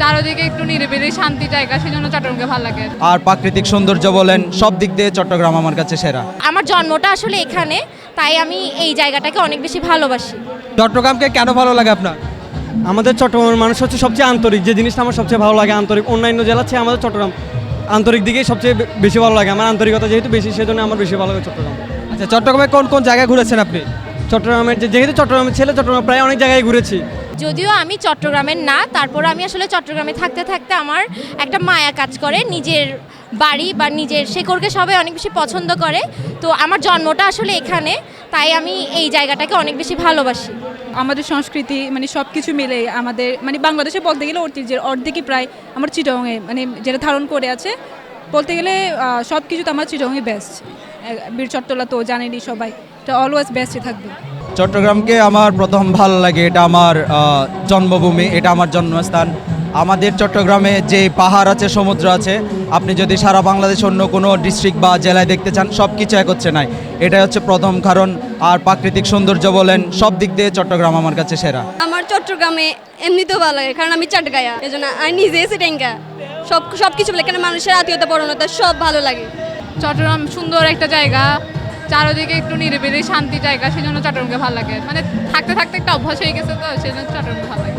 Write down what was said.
চারদিকে একটু নিরিবিলি শান্তি জায়গা সেই জন্য চট্টগ্রামকে ভালো লাগে। আর প্রাকৃতিক সৌন্দর্য বলেন সব দিক দিয়ে চট্টগ্রাম আমার কাছে সেরা। আমার জন্মটা আসলে এখানে তাই আমি এই জায়গাটাকে অনেক বেশি ভালোবাসি। চট্টগ্রামকে কেন ভালো লাগে আপনার? আমাদের চট্টগ্রামের মানুষ হচ্ছে সবচেয়ে আন্তরিক যে জিনিসটা আমার সবচেয়ে ভালো লাগে আন্তরিক। অন্যান্য জেলার চেয়ে আমাদের চট্টগ্রাম আন্তরিক দিকেই সবচেয়ে বেশি ভালো লাগে। আমার আন্তরিকতা যেহেতু বেশি সেজন্য আমার বেশি ভালো লাগে চট্টগ্রাম। আচ্ছা চট্টগ্রামে কোন কোন জায়গায় ঘুরেছেন আপনি? চট্টগ্রামের যে যেহেতু চট্টগ্রামের ছেলে চট্টগ্রাম প্রায় অনেক জায়গায় ঘুরেছি। যদিও আমি চট্টগ্রামের না তারপর আমি আসলে চট্টগ্রামে থাকতে থাকতে আমার একটা মায়া কাজ করে। নিজের বাড়ি বা নিজের শেকড়কে সবাই অনেক বেশি পছন্দ করে। তো আমার জন্মটা আসলে এখানে তাই আমি এই জায়গাটাকে অনেক বেশি ভালোবাসি। আমাদের সংস্কৃতি মানে সব কিছু মিলে আমাদের মানে বাংলাদেশে বলতে গেলে ঐতিহ্যের অর্ধেকই প্রায় আমার চিটংয়ে মানে যেটা ধারণ করে আছে। বলতে গেলে সব কিছু তো আমার চিটংয়ে বেস্ট বীর চট্টলা তো জানেনই সবাই। এটা অলওয়েজ বেস্টই থাকবে। চট্টগ্রামকে আমার প্রথম ভালো লাগে এটা আমার জন্মভূমি এটা আমার জন্মস্থান। আমাদের চট্টগ্রামে যে পাহাড় আছে সমুদ্র আছে আপনি যদি সারা বাংলাদেশ অন্য কোনো ডিস্ট্রিক্ট বা জেলায় দেখতে চান সব কিছু এক হচ্ছে নাই। এটা হচ্ছে প্রথম কারণ। আর প্রাকৃতিক সৌন্দর্য বলেন সব দিক দিয়ে চট্টগ্রাম আমার কাছে সেরা। আমার চট্টগ্রামে এমনিতেও ভালো লাগে কারণ আমি চাটগায়া এই জন্য আমি নিজে এসে ট্যাঙ্কা সব সব কিছু বলে এখানে মানুষের আত্মীয়তা পরণতা সব ভালো লাগে। চট্টগ্রাম সুন্দর একটা জায়গা চারদিকে একটু নিরিবিলি শান্তি জায়গা সেই জন্য চট্টগ্রামকে ভালো লাগে। মানে থাকতে থাকতে একটা অভ্যাস হয়ে গেছে তো সেই জন্য চট্টগ্রামকে ভালো লাগে।